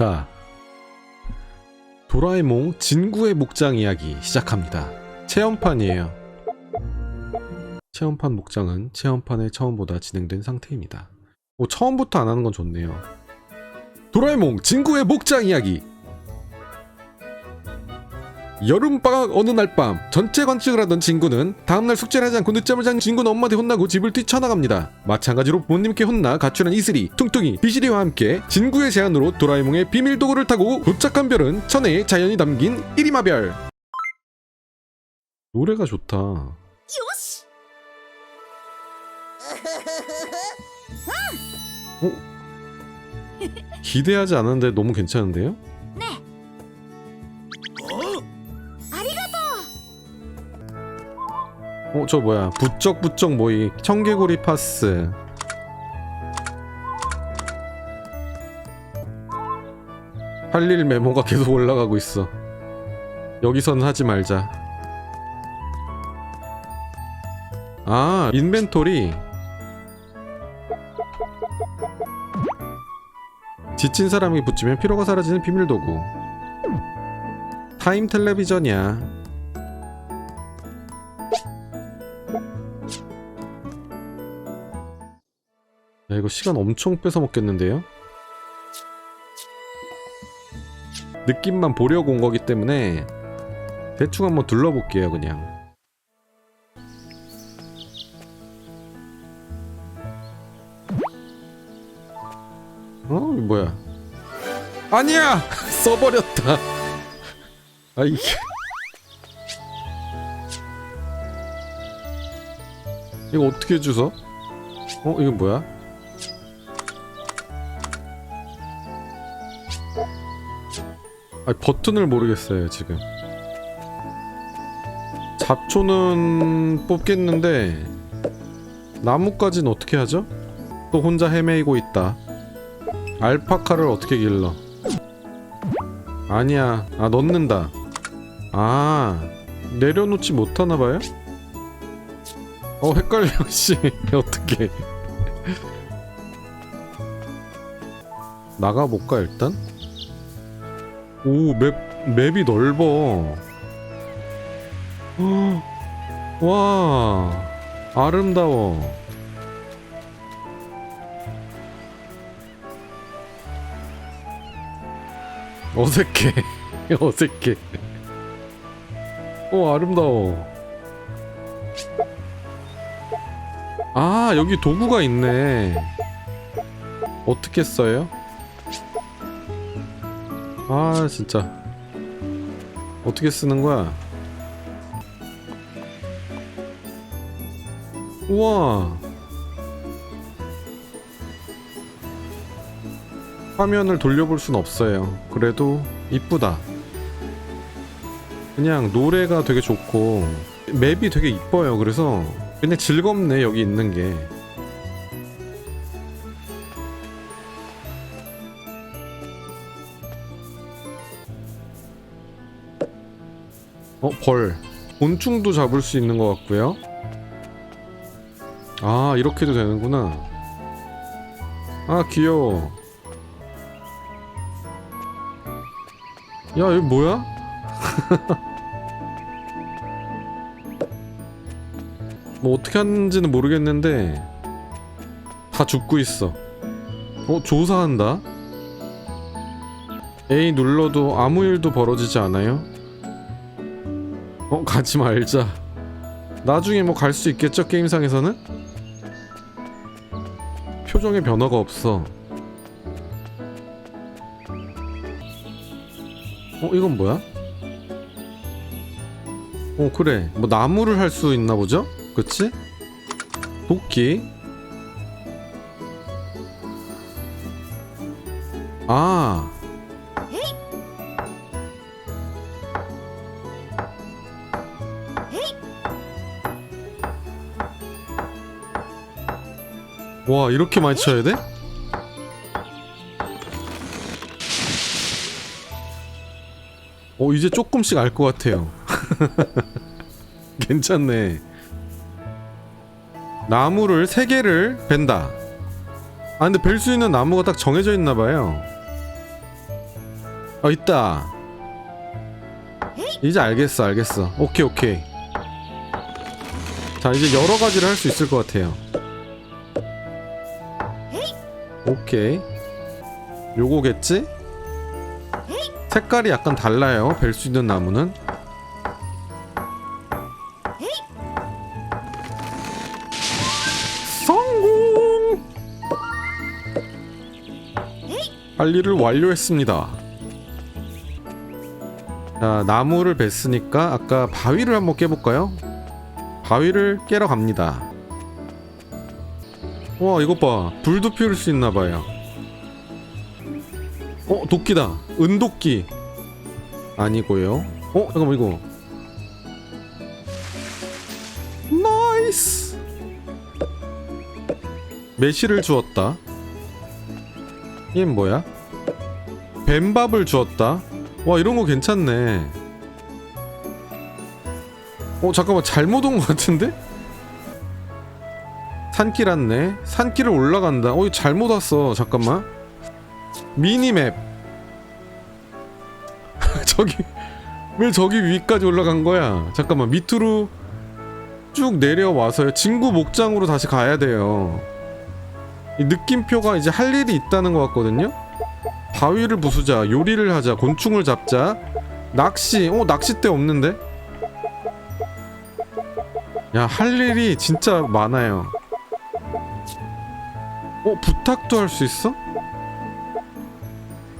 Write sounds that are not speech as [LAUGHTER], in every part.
자, 도라에몽 진구의 목장 이야기 시작합니다. 체험판이에요. 체험판 목장은 체험판의 처음보다 진행된 상태입니다. 오, 처음부터 안 하는 건 좋네요. 도라에몽 진구의 목장 이야기. 여름방학 어느 날 밤 전체 관측을 하던 진구는 다음날 숙제를 하지 않고 늦잠을 잔 진구는 엄마한테 혼나고 집을 뛰쳐나갑니다. 마찬가지로 부모님께 혼나 가출한 이슬이, 퉁퉁이, 비실이와 함께 진구의 제안으로 도라에몽의 비밀 도구를 타고 도착한 별은 천혜의 자연이 담긴 1리마별 노래가 좋다. 요시! 어? 기대하지 않았는데 너무 괜찮은데요? 네. 어? 어, 저 뭐야? 부쩍부쩍 모이 청개구리 파스. 할 일 메모가 계속 올라가고 있어. 여기선 하지 말자. 아, 인벤토리. 지친 사람이 붙이면 피로가 사라지는 비밀 도구. 타임 텔레비전이야. 야, 이거 시간 엄청 뺏어 먹겠는데요? 느낌만 보려고 온 거기 때문에 대충 한번 둘러볼게요, 그냥. 어, 뭐야? 아니야! [LAUGHS] 써버렸다. 아, 이게. 이거 어떻게 주워? 어, 이건 뭐야? 아, 버튼을 모르겠어요, 지금. 잡초는 뽑겠는데 나무까지는 어떻게 하죠? 또 혼자 헤매이고 있다. 알파카를 어떻게 길러? 아니야. 아, 넣는다. 아, 내려놓지 못하나 봐요? 어, 헷갈려, [LAUGHS] 씨. 어떻게. 나가 볼까, 일단? 오, 맵, 맵이 넓어. 헉, [GASPS] 와, 아름다워. 어색해. [LAUGHS] 어색해. 오, 아름다워. 아, 여기 도구가 있네. 어떻게 써요? 아, 진짜. 어떻게 쓰는 거야? 우와. 화면을 돌려볼 순 없어요. 그래도 이쁘다. 그냥 노래가 되게 좋고 맵이 되게 이뻐요. 그래서 그냥 즐겁네 여기 있는 게. 어, 벌. 곤충도 잡을 수 있는 것 같고요. 아, 이렇게도 되는구나. 아, 귀여워. 야, 여기 뭐야? [LAUGHS] 뭐 어떻게 하는지는 모르겠는데 다 죽고 있어. 어, 조사한다. A 눌러도 아무 일도 벌어지지 않아요? 어, 가지 말자. 나중에 뭐 갈 수 있겠죠, 게임상에서는? 표정에 변화가 없어. 어, 이건 뭐야? 어, 그래. 뭐 나무를 할 수 있나 보죠? 그치? 도끼. 아. 와, 이렇게 많이 쳐야 돼? 어, 이제 조금씩 알 것 같아요. [LAUGHS] 괜찮네. 나무를 세 개를 벤다. 아 근데 벨 수 있는 나무가 딱 정해져 있나 봐요. 어 있다 이제 알겠어 알겠어 오케이 오케이 자 이제 여러 가지를 할 수 있을 것 같아요 오케이 요거겠지? 색깔이 약간 달라요 벨 수 있는 나무는 할 일을 완료했습니다. 자, 나무를 뱄으니까 아까 바위를 한번 깨볼까요? 바위를 깨러 갑니다. 와, 이것 봐. 불도 피울 수 있나 봐요. 어, 도끼다. 은도끼. 아니고요. 어, 잠깐만 이거. 나이스. 매실을 주었다. 이게 뭐야? 뱀밥을 주었다. 와 이런 거 괜찮네. 어 잠깐만 잘못 온 것 같은데? 산길 왔네. 산길을 올라간다. 어 이거 잘못 왔어. 잠깐만. 미니맵. [LAUGHS] 저기 왜 저기 위까지 올라간 거야? 잠깐만 밑으로 쭉 내려와서요. 진구 목장으로 다시 가야 돼요. 이 느낌표가 이제 할 일이 있다는 것 같거든요. 바위를 부수자, 요리를 하자, 곤충을 잡자, 낚시. 어 낚싯대 없는데? 야 할 일이 진짜 많아요. 어 부탁도 할 수 있어?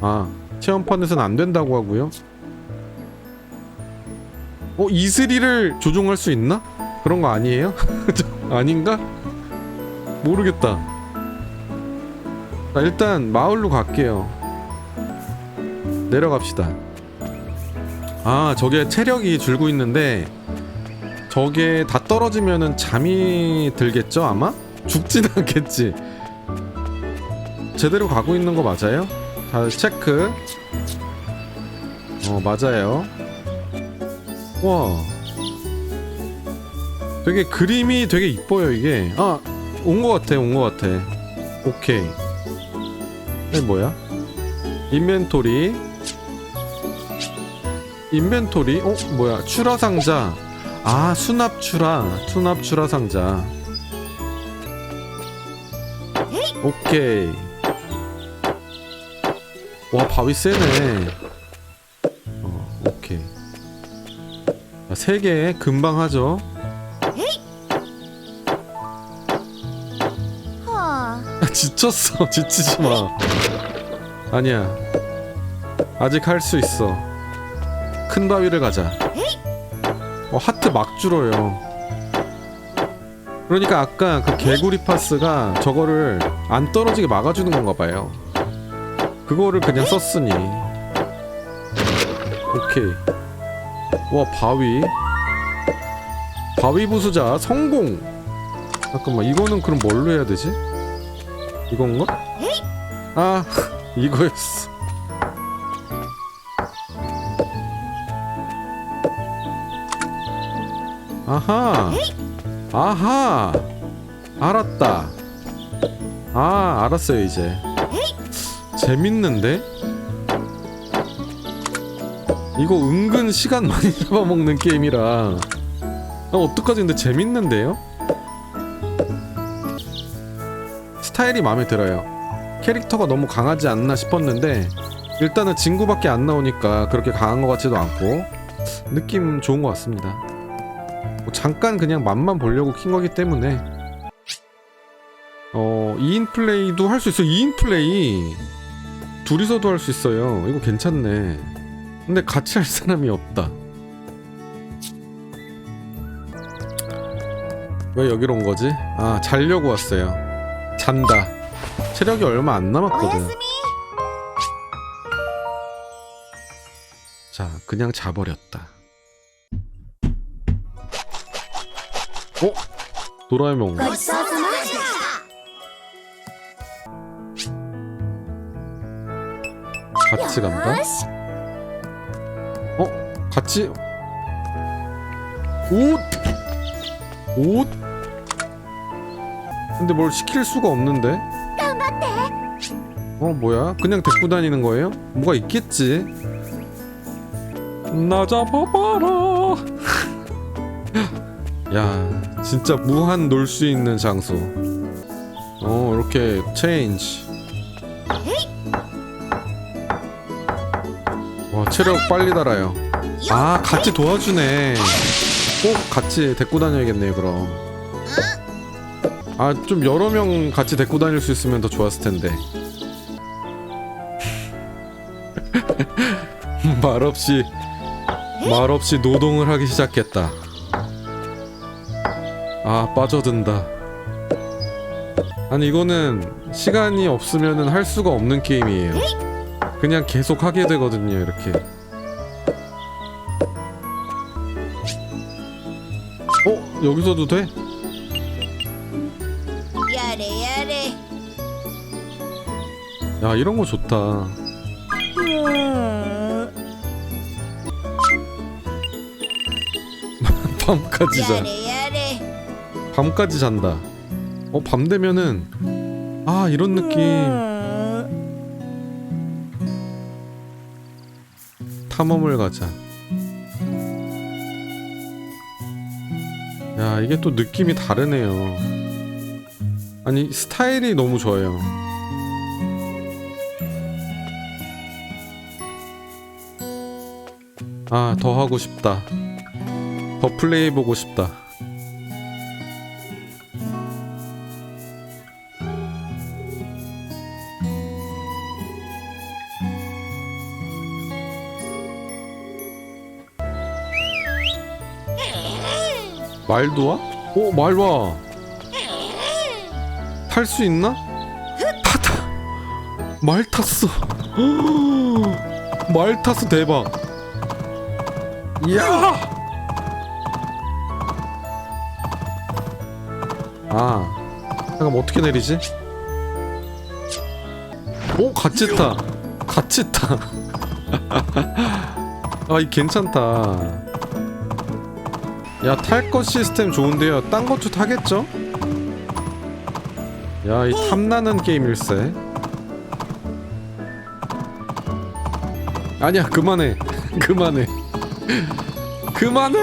아 체험판에서는 안 된다고 하고요. 어 이슬이를 조종할 수 있나? 그런 거 아니에요? 저, [LAUGHS] 아닌가? 모르겠다. 자, 일단 마을로 갈게요. 내려갑시다. 아, 저게 체력이 줄고 있는데 저게 다 떨어지면은 잠이 들겠죠, 아마? 죽진 [LAUGHS] 않겠지. 제대로 가고 있는 거 맞아요? 자, 체크. 어, 맞아요. 와. 되게 그림이 되게 이뻐요, 이게. 아, 온 거 같아, 온 거 같아. 오케이. 이게 뭐야? 인벤토리 인벤토리? 어? 뭐야? 추라 상자 아 수납 추라 수납 추라 상자 오케이 와 바위 세네 어 오케이 세개 금방 하죠 지쳤어. [LAUGHS] 지치지 마. 아니야. 아직 할 수 있어. 큰 바위를 가자. 어, 하트 막 줄어요. 그러니까 아까 그 개구리 파스가 저거를 안 떨어지게 막아주는 건가 봐요. 그거를 그냥 썼으니. 오케이. 와, 바위. 바위 부수자 성공! 잠깐만, 이거는 그럼 뭘로 해야 되지? 이건가? 아 [LAUGHS] 이거였어. 아하. 아하. 알았다. 아 알았어요 이제. 재밌는데? 이거 은근 시간 많이 [LAUGHS] 잡아먹는 게임이라. 아, 어떡하지? 근데 재밌는데요? 스타일이 마음에 들어요. 캐릭터가 너무 강하지 않나 싶었는데 일단은 진구밖에 안 나오니까 그렇게 강한 것 같지도 않고 느낌 좋은 것 같습니다. 뭐 잠깐 그냥 맛만 보려고 킨 거기 때문에 어 2인 플레이도 할 수 있어. 2인 플레이 둘이서도 할 수 있어요. 이거 괜찮네. 근데 같이 할 사람이 없다. 왜 여기로 온 거지? 아 자려고 왔어요. 잔다. 체력이 얼마 안 남았거든. 자, 그냥 자버렸다. 어? 도라에몽. 고소스마. 같이 간다? 어? 같이? 옷! 옷? 근데 뭘 시킬 수가 없는데? 어, 뭐야? 그냥 데리고 다니는 거예요? 뭐가 있겠지? 나 잡아봐라 [LAUGHS] 야 진짜 무한 놀 수 있는 장소 어 이렇게 체인지 와 체력 빨리 달아요 아 같이 도와주네 꼭 같이 데리고 다녀야겠네요 그럼 아 좀 여러 명 같이 데리고 다닐 수 있으면 더 좋았을 텐데. [LAUGHS] 말없이 말없이 노동을 하기 시작했다. 아 빠져든다. 아니 이거는 시간이 없으면은 할 수가 없는 게임이에요. 그냥 계속 하게 되거든요 이렇게. 어? 여기서도 돼? 야 이런 거 좋다. [LAUGHS] 밤까지 자. 밤까지 잔다. 어 밤 되면은 아 이런 느낌. 탐험을 가자. 야 이게 또 느낌이 다르네요. 아니 스타일이 너무 좋아요 아 더 하고 싶다 더 플레이 보고 싶다 말도 와? 오, 말 와. 탈 수 있나? 타다. 말 탔어. [GASPS] 말 탔어 대박. 이야. 아, 잠깐 어떻게 내리지? 오, 같이 타. 같이 타. 아, 이 괜찮다. 야 탈 것 시스템 좋은데요 딴 것도 타겠죠? 야 이 탐나는 게임일세 아니야 그만해 [LAUGHS] 그만해 그만해.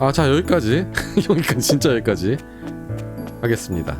아 자 여기까지. [LAUGHS] 여기까지 진짜 여기까지. 하겠습니다